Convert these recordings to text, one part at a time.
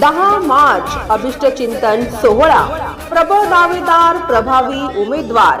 दहा मार्च अभिष्ट चिंतन सोहळा. प्रबळ दावेदार प्रभावी उमेदवार.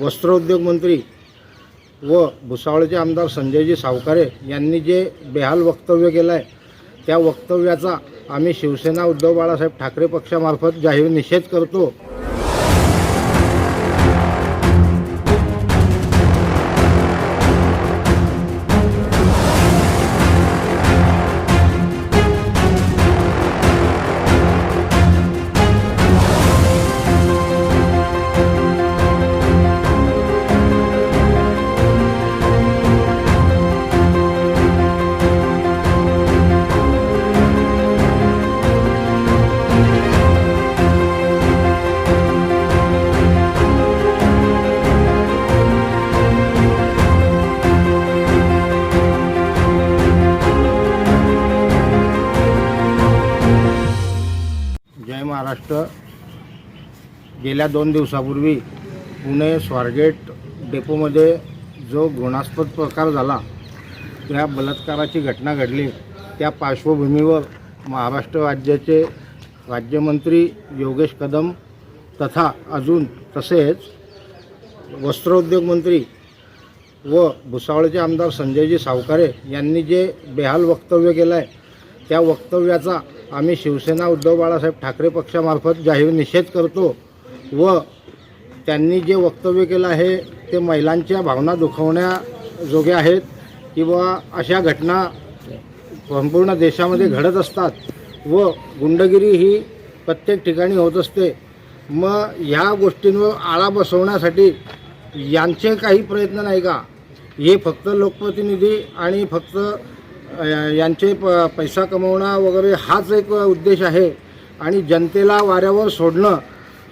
वस्त्रोद्योग मंत्री व भुसावळचे आमदार संजयजी सावकारे यांनी जे बेहाल वक्तव्य केलं आहे त्या वक्तव्याचा आम्ही शिवसेना उद्धव बाळासाहेब ठाकरे पक्षामार्फत जाहीर निषेध करतो. महाराष्ट्र. गेल्या दोन दिवसापूर्वी पुणे स्वारगेट डेपोमध्ये जो घृणास्पद प्रकार झाला त्या बलात्काराची घटना घडली. त्या पार्श्वभूमीवर महाराष्ट्र राज्याचे राज्यमंत्री योगेश कदम तथा अजून तसेच वस्त्रोद्योग मंत्री व भुसावळचे आमदार संजयजी सावकारे यांनी जे बेहाल वक्तव्य केलं आहे त्या वक्तव्याचा आम्ही शिवसेना उद्धव बाळासाहेब ठाकरे पक्षामार्फत जाहीर निषेध करतो व त्यांनी जे वक्तव्य केलं आहे ते महिलांच्या भावना दुखवण्याजोगे आहेत किंवा अशा घटना संपूर्ण देशामध्ये घडत असतात व गुंडगिरी ही प्रत्येक ठिकाणी होत असते. मग ह्या गोष्टींवर आळा बसवण्यासाठी यांचे काही प्रयत्न नाही का? हे फक्त लोकप्रतिनिधी आणि फक्त यांचे प पैसा कमवणं वगैरे हाच एक उद्देश आहे. आणि जनतेला वाऱ्यावर सोडणं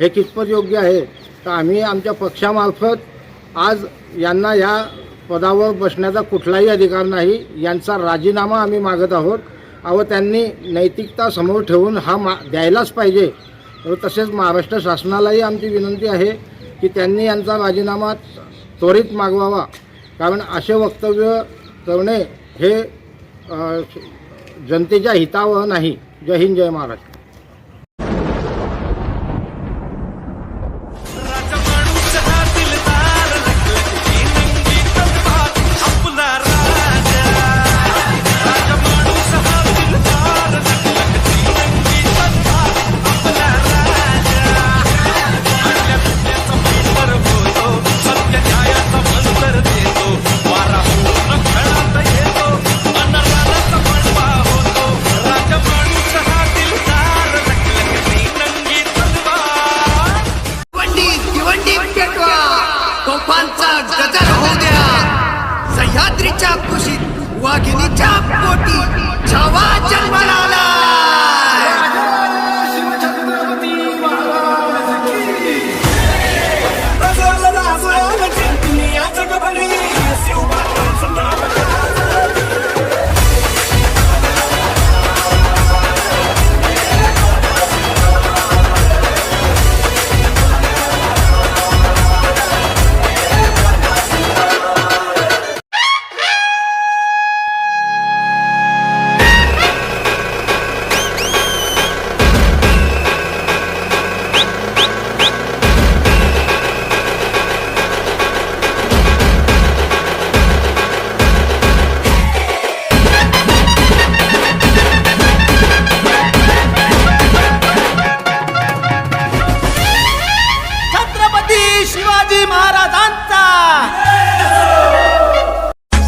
हे कितपत योग्य आहे? तर आम्ही आमच्या पक्षामार्फत आज यांना या पदावर बसण्याचा कुठलाही अधिकार नाही यांचा राजीनामा आम्ही मागत आहोत. व त्यांनी नैतिकता समोर ठेवून हा मा द्यायलाच पाहिजे. तसेच महाराष्ट्र शासनालाही आमची विनंती आहे की त्यांनी यांचा राजीनामा त्वरित मागवावा. कारण असे वक्तव्य करणे हे जनतेच्या हितावह नाही. जय हिंद जय महाराष्ट्र. চাপ খুশি ওয়াগিনী চাপ কোটি।